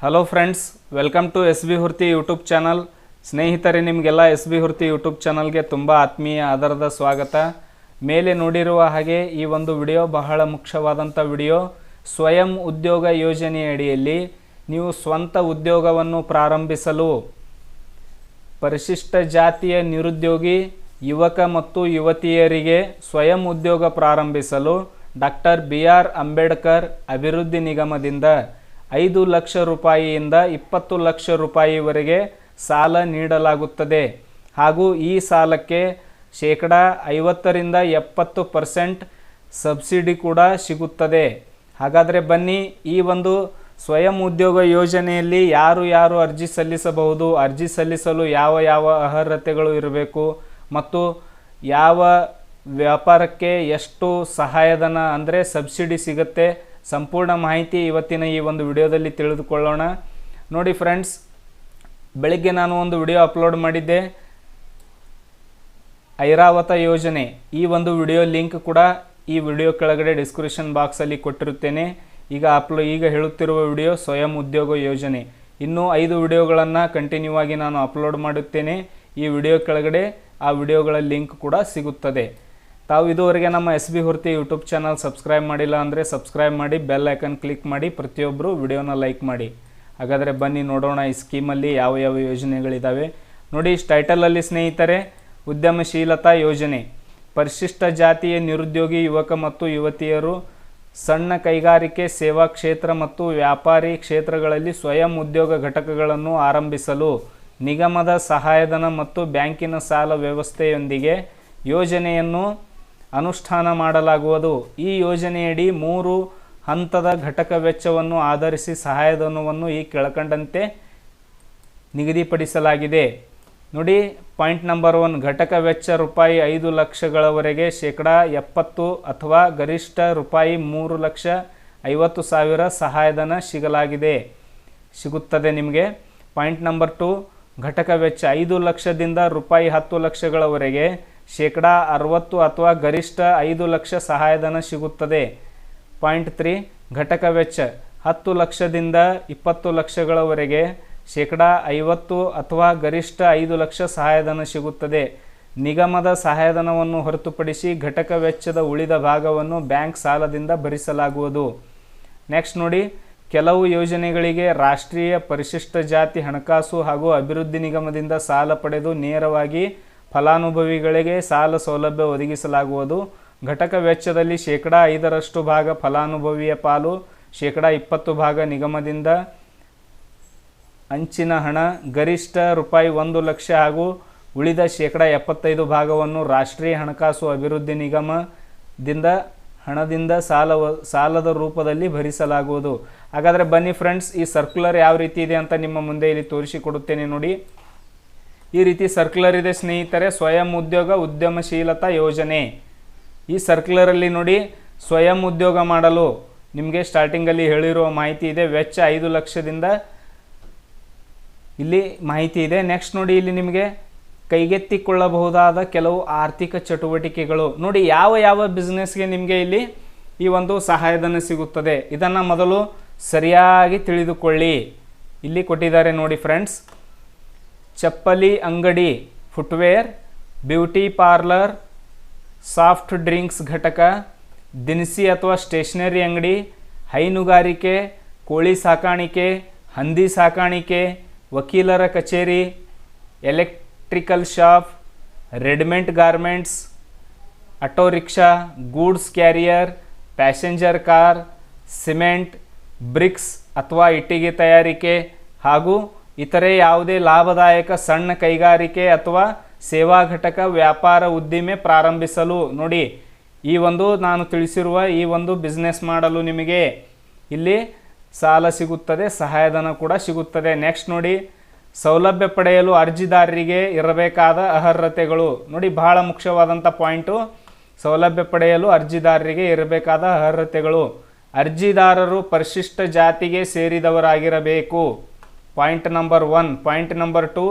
Hello friends welcome to S B Hurti YouTube channel ಸ್ನೇಹಿತರೆ, ನಿಮಗೆಲ್ಲ S B Hurti YouTube ಚಾನಲ್ಗೆ ತುಂಬ ಆತ್ಮೀಯ ಆಧಾರದ ಸ್ವಾಗತ. ಮೇಲೆ ನೋಡಿರುವ ಹಾಗೆ ಈ ಒಂದು ವಿಡಿಯೋ ಬಹಳ ಮುಖ್ಯವಾದಂಥ ವಿಡಿಯೋ. ಸ್ವಯಂ ಉದ್ಯೋಗ ಯೋಜನೆಯಡಿಯಲ್ಲಿ ನೀವು ಸ್ವಂತ ಉದ್ಯೋಗವನ್ನು ಪ್ರಾರಂಭಿಸಲು ಪರಿಶಿಷ್ಟ ಜಾತಿಯ ನಿರುದ್ಯೋಗಿ, ಯುವಕ ಮತ್ತು ಯುವತಿಯರಿಗೆ ಸ್ವಯಂ ಉದ್ಯೋಗ ಪ್ರಾರಂಭಿಸಲು ಡಾಕ್ಟರ್ ಬಿ ಆರ್ ಅಂಬೇಡ್ಕರ್ ಅಭಿವೃದ್ಧಿ ನಿಗಮದಿಂದ ಐದು ಲಕ್ಷ ರೂಪಾಯಿಯಿಂದ ಇಪ್ಪತ್ತು ಲಕ್ಷ ರೂಪಾಯಿವರೆಗೆ ಸಾಲ ನೀಡಲಾಗುತ್ತದೆ. ಹಾಗೂ ಈ ಸಾಲಕ್ಕೆ ಶೇಕಡ ಐವತ್ತರಿಂದ ಎಪ್ಪತ್ತು ಪರ್ಸೆಂಟ್ ಸಬ್ಸಿಡಿ ಕೂಡ ಸಿಗುತ್ತದೆ. ಹಾಗಾದರೆ ಬನ್ನಿ, ಈ ಒಂದು ಸ್ವಯಂ ಉದ್ಯೋಗ ಯೋಜನೆಯಲ್ಲಿ ಯಾರು ಯಾರು ಅರ್ಜಿ ಸಲ್ಲಿಸಬಹುದು, ಅರ್ಜಿ ಸಲ್ಲಿಸಲು ಯಾವ ಯಾವ ಅರ್ಹತೆಗಳು ಇರಬೇಕು, ಮತ್ತು ಯಾವ ವ್ಯಾಪಾರಕ್ಕೆ ಎಷ್ಟು ಸಹಾಯಧನ ಅಂದರೆ ಸಬ್ಸಿಡಿ ಸಿಗುತ್ತೆ ಸಂಪೂರ್ಣ ಮಾಹಿತಿ ಇವತ್ತಿನ ಈ ಒಂದು ವಿಡಿಯೋದಲ್ಲಿ ತಿಳಿದುಕೊಳ್ಳೋಣ. ನೋಡಿ ಫ್ರೆಂಡ್ಸ್ ಬೆಳಿಗ್ಗೆ ನಾನು ಒಂದು ವಿಡಿಯೋ ಅಪ್ಲೋಡ್ ಮಾಡಿದ್ದೆ. ಐರಾವತ ಯೋಜನೆ, ಈ ಒಂದು ವಿಡಿಯೋ ಲಿಂಕ್ ಕೂಡ ಈ ವಿಡಿಯೋ ಕೆಳಗಡೆ ಡಿಸ್ಕ್ರಿಪ್ಷನ್ ಬಾಕ್ಸಲ್ಲಿ ಕೊಟ್ಟಿರುತ್ತೇನೆ. ಈಗ ಅಪ್ಲೋ ಈಗ ಹೇಳುತ್ತಿರುವ ವಿಡಿಯೋ ಸ್ವಯಂ ಉದ್ಯೋಗ ಯೋಜನೆ. ಇನ್ನೂ ಐದು ವಿಡಿಯೋಗಳನ್ನು ಕಂಟಿನ್ಯೂ ಆಗಿ ನಾನು ಅಪ್ಲೋಡ್ ಮಾಡುತ್ತೇನೆ. ಈ ವಿಡಿಯೋ ಕೆಳಗಡೆ ಆ ವಿಡಿಯೋಗಳ ಲಿಂಕ್ ಕೂಡ ಸಿಗುತ್ತದೆ. ತಾವು ಇದುವರೆಗೆ ನಮ್ಮ S B Hurti YouTube channel subscribe ಮಾಡಿಲ್ಲ ಅಂದರೆ ಸಬ್ಸ್ಕ್ರೈಬ್ ಮಾಡಿ, ಬೆಲ್ ಐಕನ್ ಕ್ಲಿಕ್ ಮಾಡಿ ಪ್ರತಿಯೊಬ್ಬರು ವಿಡಿಯೋನ ಲೈಕ್ ಮಾಡಿ. ಹಾಗಾದರೆ ಬನ್ನಿ ನೋಡೋಣ ಈ ಸ್ಕೀಮಲ್ಲಿ ಯಾವ ಯಾವ ಯೋಜನೆಗಳಿದ್ದಾವೆ ನೋಡಿ ಟೈಟಲಲ್ಲಿ ಸ್ನೇಹಿತರೆ, ಉದ್ಯಮಶೀಲತಾ ಯೋಜನೆ. ಪರಿಶಿಷ್ಟ ಜಾತಿಯ ನಿರುದ್ಯೋಗಿ ಯುವಕ ಮತ್ತು ಯುವತಿಯರು ಸಣ್ಣ ಕೈಗಾರಿಕೆ, ಸೇವಾ ಕ್ಷೇತ್ರ ಮತ್ತು ವ್ಯಾಪಾರಿ ಕ್ಷೇತ್ರಗಳಲ್ಲಿ ಸ್ವಯಂ ಉದ್ಯೋಗ ಘಟಕಗಳನ್ನು ಆರಂಭಿಸಲು ನಿಗಮದ ಸಹಾಯಧನ ಮತ್ತು ಬ್ಯಾಂಕಿನ ಸಾಲ ವ್ಯವಸ್ಥೆಯೊಂದಿಗೆ ಯೋಜನೆಯನ್ನು ಅನುಷ್ಠಾನ ಮಾಡಲಾಗುವುದು. ಈ ಯೋಜನೆಯಡಿ ಮೂರು ಹಂತದ ಘಟಕ ವೆಚ್ಚವನ್ನು ಆಧರಿಸಿ ಸಹಾಯಧನವನ್ನು ಈ ಕೆಳಕಂಡಂತೆ ನಿಗದಿಪಡಿಸಲಾಗಿದೆ. ನೋಡಿ, ಪಾಯಿಂಟ್ ನಂಬರ್ ಒನ್, ಘಟಕ ವೆಚ್ಚ ರೂಪಾಯಿ ಐದು ಲಕ್ಷಗಳವರೆಗೆ ಶೇಕಡ ಎಪ್ಪತ್ತು ಅಥವಾ ಗರಿಷ್ಠ ರೂಪಾಯಿ ಮೂರು ಲಕ್ಷ ಐವತ್ತು ಸಾವಿರ ಸಹಾಯಧನ ಸಿಗಲಾಗಿದೆ. ಸಿಗುತ್ತದೆ ನಿಮಗೆ. ಪಾಯಿಂಟ್ ನಂಬರ್ ಟು, ಘಟಕ ವೆಚ್ಚ ಐದು ಲಕ್ಷದಿಂದ ರೂಪಾಯಿ ಹತ್ತು ಲಕ್ಷಗಳವರೆಗೆ ಶೇಕಡ ಅರವತ್ತು ಅಥವಾ ಗರಿಷ್ಠ ಐದು ಲಕ್ಷ ಸಹಾಯಧನ ಸಿಗುತ್ತದೆ. ಪಾಯಿಂಟ್ ತ್ರೀ, ಘಟಕ ವೆಚ್ಚ, ಹತ್ತು ಲಕ್ಷದಿಂದ ಇಪ್ಪತ್ತು ಲಕ್ಷಗಳವರೆಗೆ ಶೇಕಡಾ ಐವತ್ತು ಅಥವಾ ಗರಿಷ್ಠ ಐದು ಲಕ್ಷ ಸಹಾಯಧನ ಸಿಗುತ್ತದೆ. ನಿಗಮದ ಸಹಾಯಧನವನ್ನು ಹೊರತುಪಡಿಸಿ ಘಟಕ ವೆಚ್ಚದ ಉಳಿದ ಭಾಗವನ್ನು ಬ್ಯಾಂಕ್ ಸಾಲದಿಂದ ಭರಿಸಲಾಗುವುದು. ನೆಕ್ಸ್ಟ್ ನೋಡಿ, ಕೆಲವು ಯೋಜನೆಗಳಿಗೆ ರಾಷ್ಟ್ರೀಯ ಪರಿಶಿಷ್ಟ ಜಾತಿ ಹಣಕಾಸು ಹಾಗೂ ಅಭಿವೃದ್ಧಿ ನಿಗಮದಿಂದ ಸಾಲ ಪಡೆದು ನೇರವಾಗಿ ಫಲಾನುಭವಿಗಳಿಗೆ ಸಾಲ ಸೌಲಭ್ಯ ಒದಗಿಸಲಾಗುವುದು. ಘಟಕ ವೆಚ್ಚದಲ್ಲಿ ಶೇಕಡ ಐದರಷ್ಟು ಭಾಗ ಫಲಾನುಭವಿಯ ಪಾಲು, ಶೇಕಡ ಇಪ್ಪತ್ತು ಭಾಗ ನಿಗಮದಿಂದ ಅಂಚಿನ ಹಣ, ಗರಿಷ್ಠ ರೂಪಾಯಿ ಒಂದು ಲಕ್ಷ ಹಾಗೂ ಉಳಿದ ಶೇಕಡ ಎಪ್ಪತ್ತೈದು ಭಾಗವನ್ನು ರಾಷ್ಟ್ರೀಯ ಹಣಕಾಸು ಅಭಿವೃದ್ಧಿ ನಿಗಮದಿಂದ ಹಣದಿಂದ ಸಾಲ ಸಾಲದ ರೂಪದಲ್ಲಿ ಭರಿಸಲಾಗುವುದು. ಹಾಗಾದರೆ ಬನ್ನಿ ಫ್ರೆಂಡ್ಸ್ ಈ ಸರ್ಕ್ಯುಲರ್ ಯಾವ ರೀತಿ ಇದೆ ಅಂತ ನಿಮ್ಮ ಮುಂದೆ ಇಲ್ಲಿ ತೋರಿಸಿಕೊಡುತ್ತೇನೆ ನೋಡಿ. ಈ ರೀತಿ ಸರ್ಕ್ಯುಲರ್ ಇದೆ ಸ್ನೇಹಿತರೆ, ಸ್ವಯಂ ಉದ್ಯೋಗ ಉದ್ಯಮಶೀಲತಾ ಯೋಜನೆ. ಈ ಸರ್ಕ್ಯುಲರಲ್ಲಿ ನೋಡಿ ಸ್ವಯಂ ಉದ್ಯೋಗ ಮಾಡಲು ನಿಮಗೆ ಸ್ಟಾರ್ಟಿಂಗಲ್ಲಿ ಹೇಳಿರುವ ಮಾಹಿತಿ ಇದೆ. ವೆಚ್ಚ ಐದು ಲಕ್ಷದಿಂದ ಇಲ್ಲಿ ಮಾಹಿತಿ ಇದೆ. ನೆಕ್ಸ್ಟ್ ನೋಡಿ ಇಲ್ಲಿ ನಿಮಗೆ ಕೈಗೆತ್ತಿಕೊಳ್ಳಬಹುದಾದ ಕೆಲವು ಆರ್ಥಿಕ ಚಟುವಟಿಕೆಗಳು. ನೋಡಿ ಯಾವ ಯಾವ ಬಿಸ್ನೆಸ್ಗೆ ನಿಮಗೆ ಇಲ್ಲಿ ಈ ಒಂದು ಸಹಾಯಧನ ಸಿಗುತ್ತದೆ. ಇದನ್ನು ಮೊದಲು ಸರಿಯಾಗಿ ತಿಳಿದುಕೊಳ್ಳಿ. ಇಲ್ಲಿ ಕೊಟ್ಟಿದ್ದಾರೆ ನೋಡಿ ಫ್ರೆಂಡ್ಸ್ ಚಪ್ಪಲಿ ಅಂಗಡಿ footwear beauty parlour soft drinks ಘಟಕ, ದಿನಸಿ ಅಥವಾ ಸ್ಟೇಷನರಿ ಅಂಗಡಿ, ಹೈನುಗಾರಿಕೆ, ಕೋಳಿ ಸಾಕಾಣಿಕೆ, ಹಂದಿ ಸಾಕಾಣಿಕೆ, ವಕೀಲರ ಕಚೇರಿ electrical shop readymade garments auto rickshaw goods carrier passenger car cement bricks ಅಥವಾ ಇಟ್ಟಿಗೆ ತಯಾರಿಕೆ ಹಾಗೂ ಇತರೆ ಯಾವುದೇ ಲಾಭದಾಯಕ ಸಣ್ಣ ಕೈಗಾರಿಕೆ ಅಥವಾ ಸೇವಾ ಘಟಕ ವ್ಯಾಪಾರ ಉದ್ದಿಮೆ ಪ್ರಾರಂಭಿಸಲು. ನೋಡಿ, ಈ ಒಂದು ನಾನು ತಿಳಿಸಿರುವ ಈ ಒಂದು ಬಿಸ್ನೆಸ್ ಮಾಡಲು ನಿಮಗೆ ಇಲ್ಲಿ ಸಾಲ ಸಿಗುತ್ತದೆ, ಸಹಾಯಧನ ಕೂಡ ಸಿಗುತ್ತದೆ. ನೆಕ್ಸ್ಟ್ ನೋಡಿ, ಸೌಲಭ್ಯ ಪಡೆಯಲು ಅರ್ಜಿದಾರರಿಗೆ ಇರಬೇಕಾದ ಅರ್ಹತೆಗಳು. ನೋಡಿ, ಬಹಳ ಮುಖ್ಯವಾದಂಥ ಪಾಯಿಂಟು. ಸೌಲಭ್ಯ ಪಡೆಯಲು ಅರ್ಜಿದಾರರಿಗೆ ಇರಬೇಕಾದ ಅರ್ಹತೆಗಳು. ಅರ್ಜಿದಾರರು ಪರಿಶಿಷ್ಟ ಜಾತಿಗೆ ಸೇರಿದವರಾಗಿರಬೇಕು. Point number one point number two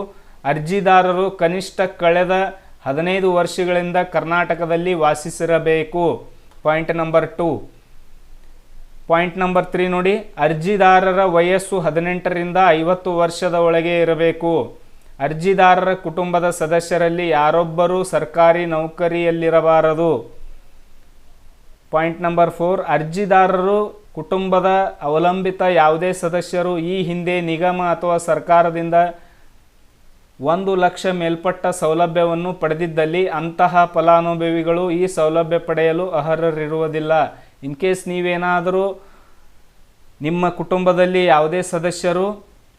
ಅರ್ಜಿದಾರರು ಕನಿಷ್ಠ ಕಳೆದ ಹದಿನೈದು ವರ್ಷಗಳಿಂದ ಕರ್ನಾಟಕದಲ್ಲಿ ವಾಸಿಸಿರಬೇಕು. Point number two point number three ನೋಡಿ. ಅರ್ಜಿದಾರರ ವಯಸ್ಸು ಹದಿನೆಂಟರಿಂದ ಐವತ್ತು ವರ್ಷದ ಒಳಗೆ ಇರಬೇಕು. ಅರ್ಜಿದಾರರ ಕುಟುಂಬದ ಸದಸ್ಯರಲ್ಲಿ ಯಾರೊಬ್ಬರೂ ಸರ್ಕಾರಿ ನೌಕರಿಯಲ್ಲಿರಬಾರದು. ಪಾಯಿಂಟ್ ನಂಬರ್ ಫೋರ್ ಅರ್ಜಿದಾರರು ಕುಟುಂಬದ ಅವಲಂಬಿತ ಯಾವುದೇ ಸದಸ್ಯರು ಈ ಹಿಂದೆ ನಿಗಮ ಅಥವಾ ಸರ್ಕಾರದಿಂದ ಒಂದು ಲಕ್ಷ ಮೇಲ್ಪಟ್ಟ ಸೌಲಭ್ಯವನ್ನು ಪಡೆದಿದ್ದಲ್ಲಿ ಅಂತಹ ಫಲಾನುಭವಿಗಳು ಈ ಸೌಲಭ್ಯ ಪಡೆಯಲು ಅರ್ಹರಿರುವುದಿಲ್ಲ. ಇನ್ ಕೇಸ್ ನೀವೇನಾದರೂ ನಿಮ್ಮ ಕುಟುಂಬದಲ್ಲಿ ಯಾವುದೇ ಸದಸ್ಯರು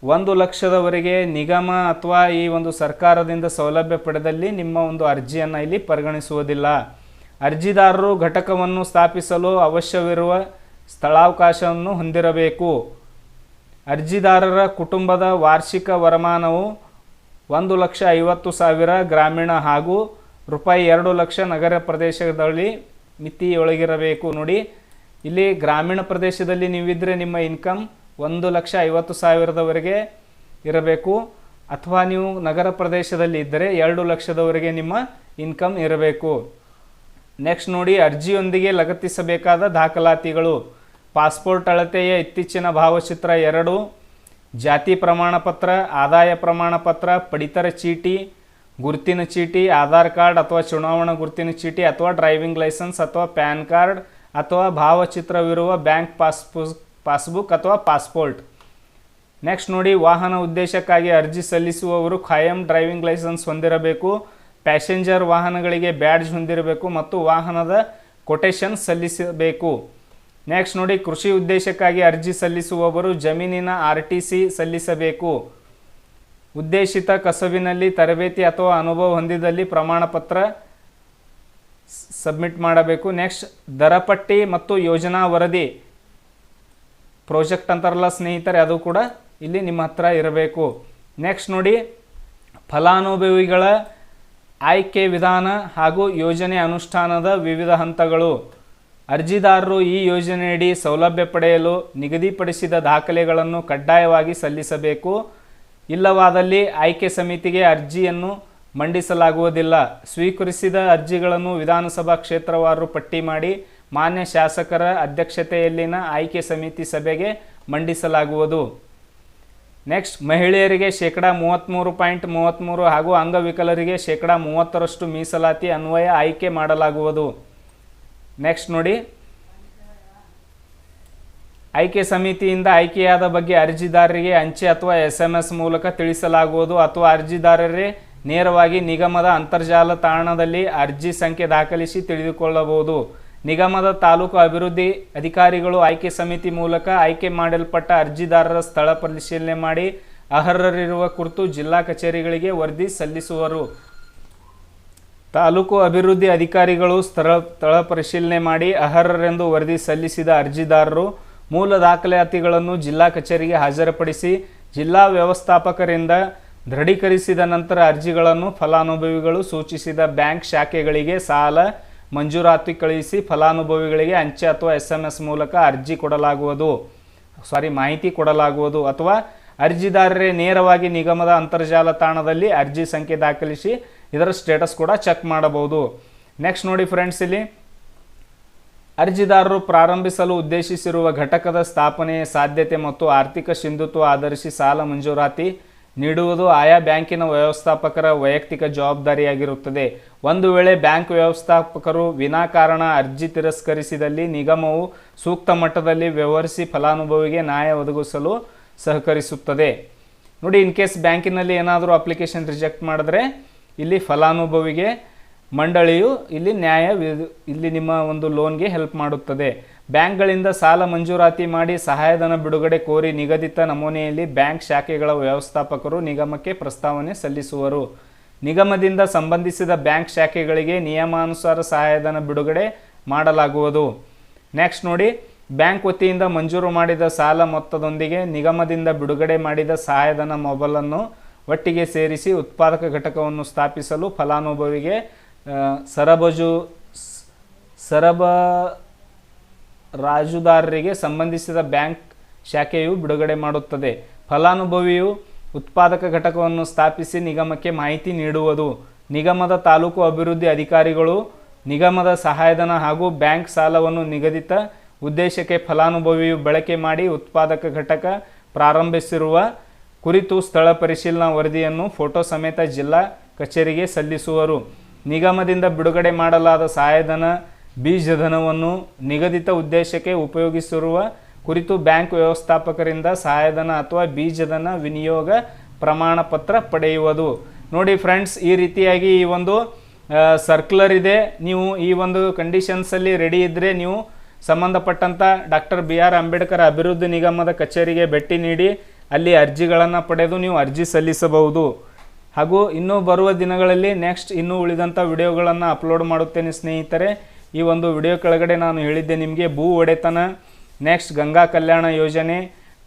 ಒಂದು ಲಕ್ಷದವರೆಗೆ ನಿಗಮ ಅಥವಾ ಈ ಒಂದು ಸರ್ಕಾರದಿಂದ ಸೌಲಭ್ಯ ಪಡೆದಲ್ಲಿ ನಿಮ್ಮ ಒಂದು ಅರ್ಜಿಯನ್ನು ಇಲ್ಲಿ ಪರಿಗಣಿಸುವುದಿಲ್ಲ. ಅರ್ಜಿದಾರರು ಘಟಕವನ್ನು ಸ್ಥಾಪಿಸಲು ಅವಶ್ಯವಿರುವ ಸ್ಥಳಾವಕಾಶವನ್ನು ಹೊಂದಿರಬೇಕು. ಅರ್ಜಿದಾರರ ಕುಟುಂಬದ ವಾರ್ಷಿಕ ವರಮಾನವು ಒಂದು ಲಕ್ಷ ಐವತ್ತು ಸಾವಿರ ಗ್ರಾಮೀಣ ಹಾಗೂ ರೂಪಾಯಿ ಎರಡು ಲಕ್ಷ ನಗರ ಪ್ರದೇಶದಲ್ಲಿ ಮಿತಿಯೊಳಗಿರಬೇಕು. ನೋಡಿ, ಇಲ್ಲಿ ಗ್ರಾಮೀಣ ಪ್ರದೇಶದಲ್ಲಿ ನೀವಿದ್ದರೆ ನಿಮ್ಮ ಇನ್ಕಮ್ ಒಂದು ಲಕ್ಷ ಐವತ್ತು ಸಾವಿರದವರೆಗೆ ಇರಬೇಕು. ಅಥವಾ ನೀವು ನಗರ ಪ್ರದೇಶದಲ್ಲಿ ಇದ್ದರೆ ಎರಡು ಲಕ್ಷದವರೆಗೆ ನಿಮ್ಮ ಇನ್ಕಮ್ ಇರಬೇಕು. ನೆಕ್ಸ್ಟ್ ನೋಡಿ, ಅರ್ಜಿಯೊಂದಿಗೆ ಲಗತ್ತಿಸಬೇಕಾದ ದಾಖಲಾತಿಗಳು. ಪಾಸ್ಪೋರ್ಟ್ ಅಳತೆಯ ಇತ್ತೀಚಿನ ಭಾವಚಿತ್ರ ಎರಡು, ಜಾತಿ ಪ್ರಮಾಣ ಪತ್ರ ಆದಾಯ ಪ್ರಮಾಣ ಪತ್ರ ಪಡಿತರ ಚೀಟಿ, ಗುರುತಿನ ಚೀಟಿ, ಆಧಾರ್ ಕಾರ್ಡ್ ಅಥವಾ ಚುನಾವಣಾ ಗುರುತಿನ ಚೀಟಿ ಅಥವಾ ಡ್ರೈವಿಂಗ್ ಲೈಸೆನ್ಸ್ ಅಥವಾ ಪ್ಯಾನ್ ಕಾರ್ಡ್ ಅಥವಾ ಭಾವಚಿತ್ರವಿರುವ ಬ್ಯಾಂಕ್ ಪಾಸ್ಬುಕ್ ಪಾಸ್ಬುಕ್ ಅಥವಾ ಪಾಸ್ಪೋರ್ಟ್. ನೆಕ್ಸ್ಟ್ ನೋಡಿ, ವಾಹನ ಉದ್ದೇಶಕ್ಕಾಗಿ ಅರ್ಜಿ ಸಲ್ಲಿಸುವವರು ಖಾಯಂ ಡ್ರೈವಿಂಗ್ ಲೈಸೆನ್ಸ್ ಹೊಂದಿರಬೇಕು. ಪ್ಯಾಸೆಂಜರ್ ವಾಹನಗಳಿಗೆ ಬ್ಯಾಡ್ಜ್ ಹೊಂದಿರಬೇಕು ಮತ್ತು ವಾಹನದ ಕೊಟೇಶನ್ ಸಲ್ಲಿಸಬೇಕು. ನೆಕ್ಸ್ಟ್ ನೋಡಿ, ಕೃಷಿ ಉದ್ದೇಶಕ್ಕಾಗಿ ಅರ್ಜಿ ಸಲ್ಲಿಸುವವರು ಜಮೀನಿನ ಆರ್ ಟಿ ಸಲ್ಲಿಸಬೇಕು. ಉದ್ದೇಶಿತ ಕಸಬಿನಲ್ಲಿ ತರಬೇತಿ ಅಥವಾ ಅನುಭವ ಹೊಂದಿದಲ್ಲಿ ಪ್ರಮಾಣ ಪತ್ರ ಸಬ್ಮಿಟ್ ಮಾಡಬೇಕು. ನೆಕ್ಸ್ಟ್ ದರಪಟ್ಟಿ ಮತ್ತು ಯೋಜನಾ ವರದಿ. ಪ್ರಾಜೆಕ್ಟ್ ಅಂತಾರಲ್ಲ ಸ್ನೇಹಿತರೆ, ಅದು ಕೂಡ ಇಲ್ಲಿ ನಿಮ್ಮ ಹತ್ರ ಇರಬೇಕು. ನೆಕ್ಸ್ಟ್ ನೋಡಿ, ಫಲಾನುಭವಿಗಳ ಆಯ್ಕೆ ವಿಧಾನ ಹಾಗೂ ಯೋಜನೆ ಅನುಷ್ಠಾನದ ವಿವಿಧ ಹಂತಗಳು. ಅರ್ಜಿದಾರರು ಈ ಯೋಜನೆಯಡಿ ಸೌಲಭ್ಯ ಪಡೆಯಲು ನಿಗದಿಪಡಿಸಿದ ದಾಖಲೆಗಳನ್ನು ಕಡ್ಡಾಯವಾಗಿ ಸಲ್ಲಿಸಬೇಕು. ಇಲ್ಲವಾದಲ್ಲಿ ಆಯ್ಕೆ ಸಮಿತಿಗೆ ಅರ್ಜಿಯನ್ನು ಮಂಡಿಸಲಾಗುವುದಿಲ್ಲ. ಸ್ವೀಕರಿಸಿದ ಅರ್ಜಿಗಳನ್ನು ವಿಧಾನಸಭಾ ಕ್ಷೇತ್ರವಾರು ಪಟ್ಟಿ ಮಾಡಿ ಮಾನ್ಯ ಶಾಸಕರ ಅಧ್ಯಕ್ಷತೆಯಲ್ಲಿನ ಆಯ್ಕೆ ಸಮಿತಿ ಸಭೆಗೆ ಮಂಡಿಸಲಾಗುವುದು. ನೆಕ್ಸ್ಟ್ ಮಹಿಳೆಯರಿಗೆ ಶೇಕಡಾ ಮೂವತ್ತ್ಮೂರು ಪಾಯಿಂಟ್ ಮೂವತ್ತ್ಮೂರು ಹಾಗೂ ಅಂಗವಿಕಲರಿಗೆ ಶೇಕಡಾ ಮೂವತ್ತರಷ್ಟು ಮೀಸಲಾತಿ ಅನ್ವಯ ಆಯ್ಕೆ ಮಾಡಲಾಗುವುದು. ನೆಕ್ಸ್ಟ್ ನೋಡಿ. ಆಯ್ಕೆ ಸಮಿತಿಯಿಂದ ಆಯ್ಕೆಯಾದ ಬಗ್ಗೆ ಅರ್ಜಿದಾರರಿಗೆ ಅಂಚೆ ಅಥವಾ ಎಸ್ ಎಂ ಎಸ್ ಮೂಲಕ ತಿಳಿಸಲಾಗುವುದು ಅಥವಾ ಅರ್ಜಿದಾರರೇ ನೇರವಾಗಿ ನಿಗಮದ ಅಂತರ್ಜಾಲ ತಾಣದಲ್ಲಿ ಅರ್ಜಿ ಸಂಖ್ಯೆ ದಾಖಲಿಸಿ ತಿಳಿದುಕೊಳ್ಳಬಹುದು. ನಿಗಮದ ತಾಲೂಕು ಅಭಿವೃದ್ಧಿ ಅಧಿಕಾರಿಗಳು ಆಯ್ಕೆ ಸಮಿತಿ ಮೂಲಕ ಆಯ್ಕೆ ಮಾಡಲ್ಪಟ್ಟ ಅರ್ಜಿದಾರರ ಸ್ಥಳ ಪರಿಶೀಲನೆ ಮಾಡಿ ಅರ್ಹರಿರುವ ಕುರಿತು ಜಿಲ್ಲಾ ಕಚೇರಿಗಳಿಗೆ ವರದಿ ಸಲ್ಲಿಸುವರು. ತಾಲೂಕು ಅಭಿವೃದ್ಧಿ ಅಧಿಕಾರಿಗಳು ಸ್ಥಳ ಸ್ಥಳ ಪರಿಶೀಲನೆ ಮಾಡಿ ಅರ್ಹರೆಂದು ವರದಿ ಸಲ್ಲಿಸಿದ ಅರ್ಜಿದಾರರು ಮೂಲ ದಾಖಲಾತಿಗಳನ್ನು ಜಿಲ್ಲಾ ಕಚೇರಿಗೆ ಹಾಜರುಪಡಿಸಿ ಜಿಲ್ಲಾ ವ್ಯವಸ್ಥಾಪಕರಿಂದ ದೃಢೀಕರಿಸಿದ ನಂತರ ಅರ್ಜಿಗಳನ್ನು ಫಲಾನುಭವಿಗಳು ಸೂಚಿಸಿದ ಬ್ಯಾಂಕ್ ಶಾಖೆಗಳಿಗೆ ಸಾಲ ಮಂಜೂರಾತಿ ಕಳುಹಿಸಿ ಫಲಾನುಭವಿಗಳಿಗೆ ಅಂಚೆ ಅಥವಾ ಎಸ್ ಎಂ ಎಸ್ ಮೂಲಕ ಅರ್ಜಿ ಕೊಡಲಾಗುವುದು. ಸಾರಿ, ಮಾಹಿತಿ ಕೊಡಲಾಗುವುದು ಅಥವಾ ಅರ್ಜಿದಾರರೇ ನೇರವಾಗಿ ನಿಗಮದ ಅಂತರ್ಜಾಲ ತಾಣದಲ್ಲಿ ಅರ್ಜಿ ಸಂಖ್ಯೆ ದಾಖಲಿಸಿ ಇದರ ಸ್ಟೇಟಸ್ ಕೂಡ ಚೆಕ್ ಮಾಡಬಹುದು. ನೆಕ್ಸ್ಟ್ ನೋಡಿ ಫ್ರೆಂಡ್ಸ್ ಇಲ್ಲಿ. ಅರ್ಜಿದಾರರು ಪ್ರಾರಂಭಿಸಲು ಉದ್ದೇಶಿಸಿರುವ ಘಟಕದ ಸ್ಥಾಪನೆಯ ಸಾಧ್ಯತೆ ಮತ್ತು ಆರ್ಥಿಕ ಸಿಂಧುತ್ವ ಆಧರಿಸಿ ಸಾಲ ಮಂಜೂರಾತಿ ನೀಡುವುದು ಆಯಾ ಬ್ಯಾಂಕಿನ ವ್ಯವಸ್ಥಾಪಕರ ವೈಯಕ್ತಿಕ ಜವಾಬ್ದಾರಿಯಾಗಿರುತ್ತದೆ. ಒಂದು ವೇಳೆ ಬ್ಯಾಂಕ್ ವ್ಯವಸ್ಥಾಪಕರು ವಿನಾಕಾರಣ ಅರ್ಜಿ ತಿರಸ್ಕರಿಸಿದಲ್ಲಿ ನಿಗಮವು ಸೂಕ್ತ ಮಟ್ಟದಲ್ಲಿ ವ್ಯವಹರಿಸಿ ಫಲಾನುಭವಿಗೆ ನ್ಯಾಯ ಒದಗಿಸಲು ಸಹಕರಿಸುತ್ತದೆ. ನೋಡಿ, ಇನ್ ಕೇಸ್ ಬ್ಯಾಂಕಿನಲ್ಲಿ ಏನಾದರೂ ಅಪ್ಲಿಕೇಶನ್ ರಿಜೆಕ್ಟ್ ಮಾಡಿದ್ರೆ ಇಲ್ಲಿ ಫಲಾನುಭವಿಗೆ ಮಂಡಳಿಯು ಇಲ್ಲಿ ನ್ಯಾಯ ಇಲ್ಲಿ ನಿಮ್ಮ ಒಂದು ಲೋನ್ಗೆ ಹೆಲ್ಪ್ ಮಾಡುತ್ತದೆ. ಬ್ಯಾಂಕ್ಗಳಿಂದ ಸಾಲ ಮಂಜೂರಾತಿ ಮಾಡಿ ಸಹಾಯಧನ ಬಿಡುಗಡೆ ಕೋರಿ ನಿಗದಿತ ನಮೂನೆಯಲ್ಲಿ ಬ್ಯಾಂಕ್ ಶಾಖೆಗಳ ವ್ಯವಸ್ಥಾಪಕರು ನಿಗಮಕ್ಕೆ ಪ್ರಸ್ತಾವನೆ ಸಲ್ಲಿಸುವರು. ನಿಗಮದಿಂದ ಸಂಬಂಧಿಸಿದ ಬ್ಯಾಂಕ್ ಶಾಖೆಗಳಿಗೆ ನಿಯಮಾನುಸಾರ ಸಹಾಯಧನ ಬಿಡುಗಡೆ ಮಾಡಲಾಗುವುದು. ನೆಕ್ಸ್ಟ್ ನೋಡಿ, ಬ್ಯಾಂಕ್ ವತಿಯಿಂದ ಮಂಜೂರು ಮಾಡಿದ ಸಾಲ ಮೊತ್ತದೊಂದಿಗೆ ನಿಗಮದಿಂದ ಬಿಡುಗಡೆ ಮಾಡಿದ ಸಹಾಯಧನ ಮೊಬಲನ್ನು ಒಟ್ಟಿಗೆ ಸೇರಿಸಿ ಉತ್ಪಾದಕ ಘಟಕವನ್ನು ಸ್ಥಾಪಿಸಲು ಫಲಾನುಭವಿಗೆ ಸರಬಜು ಸರಬ ರಾಜುದಾರರಿಗೆ ಸಂಬಂಧಿಸಿದ ಬ್ಯಾಂಕ್ ಶಾಖೆಯು ಬಿಡುಗಡೆ ಮಾಡುತ್ತದೆ. ಫಲಾನುಭವಿಯು ಉತ್ಪಾದಕ ಘಟಕವನ್ನು ಸ್ಥಾಪಿಸಿ ನಿಗಮಕ್ಕೆ ಮಾಹಿತಿ ನೀಡುವುದು. ನಿಗಮದ ತಾಲೂಕು ಅಭಿವೃದ್ಧಿ ಅಧಿಕಾರಿಗಳು, ನಿಗಮದ ಸಹಾಯಧನ ಹಾಗೂ ಬ್ಯಾಂಕ್ ಸಾಲವನ್ನು ನಿಗದಿತ ಉದ್ದೇಶಕ್ಕೆ ಫಲಾನುಭವಿಯು ಬಳಕೆ ಮಾಡಿ ಉತ್ಪಾದಕ ಘಟಕ ಪ್ರಾರಂಭಿಸಿರುವ ಕುರಿತು ಸ್ಥಳ ಪರಿಶೀಲನಾ ವರದಿಯನ್ನು ಫೋಟೋ ಸಮೇತ ಜಿಲ್ಲಾ ಕಚೇರಿಗೆ ಸಲ್ಲಿಸುವರು. ನಿಗಮದಿಂದ ಬಿಡುಗಡೆ ಮಾಡಲಾದ ಸಹಾಯಧನ ಬೀಜಧನವನ್ನು ನಿಗದಿತ ಉದ್ದೇಶಕ್ಕೆ ಉಪಯೋಗಿಸಿರುವ ಕುರಿತು ಬ್ಯಾಂಕ್ ವ್ಯವಸ್ಥಾಪಕರಿಂದ ಸಹಾಯಧನ ಅಥವಾ ಬೀಜಧನ ವಿನಿಯೋಗ ಪ್ರಮಾಣ ಪತ್ರ ಪಡೆಯುವುದು. ನೋಡಿ ಫ್ರೆಂಡ್ಸ್, ಈ ರೀತಿಯಾಗಿ ಈ ಒಂದು ಸರ್ಕ್ಯುಲರ್ ಇದೆ. ನೀವು ಈ ಒಂದು ಕಂಡೀಷನ್ಸಲ್ಲಿ ರೆಡಿ ಇದ್ದರೆ ನೀವು ಸಂಬಂಧಪಟ್ಟಂಥ ಡಾಕ್ಟರ್ ಬಿ ಆರ್ ಅಂಬೇಡ್ಕರ್ ಅಭಿವೃದ್ಧಿ ನಿಗಮದ ಕಚೇರಿಗೆ ಭೇಟಿ ನೀಡಿ ಅಲ್ಲಿ ಅರ್ಜಿಗಳನ್ನು ಪಡೆದು ನೀವು ಅರ್ಜಿ ಸಲ್ಲಿಸಬಹುದು. ಹಾಗೂ ಇನ್ನೂ ಬರುವ ದಿನಗಳಲ್ಲಿ ನೆಕ್ಸ್ಟ್ ಇನ್ನೂ ಉಳಿದಂಥ ವಿಡಿಯೋಗಳನ್ನು ಅಪ್ಲೋಡ್ ಮಾಡುತ್ತೇನೆ ಸ್ನೇಹಿತರೆ. ಈ ಒಂದು ವಿಡಿಯೋ ಕೆಳಗಡೆ ನಾನು ಹೇಳಿದ್ದೆ ನಿಮಗೆ ಭೂ ಒಡೆತನ ನೆಕ್ಸ್ಟ್ ಗಂಗಾ ಕಲ್ಯಾಣ ಯೋಜನೆ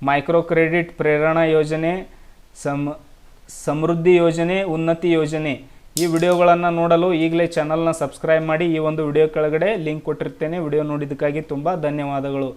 ಮೈಕ್ರೋ ಕ್ರೆಡಿಟ್ ಪ್ರೇರಣಾ ಯೋಜನೆ, ಸಮ, ಸಮೃದ್ಧಿ ಯೋಜನೆ, ಉನ್ನತಿ ಯೋಜನೆ. ಈ ವಿಡಿಯೋಗಳನ್ನು ನೋಡಲು ಈಗಲೇ ಚಾನಲ್ನ ಸಬ್ಸ್ಕ್ರೈಬ್ ಮಾಡಿ ಈ ಒಂದು ವಿಡಿಯೋ ಕೆಳಗಡೆ ಲಿಂಕ್ ಕೊಟ್ಟಿರ್ತೇನೆ. ವಿಡಿಯೋ ನೋಡಿದ್ದಕ್ಕಾಗಿ ತುಂಬ ಧನ್ಯವಾದಗಳು.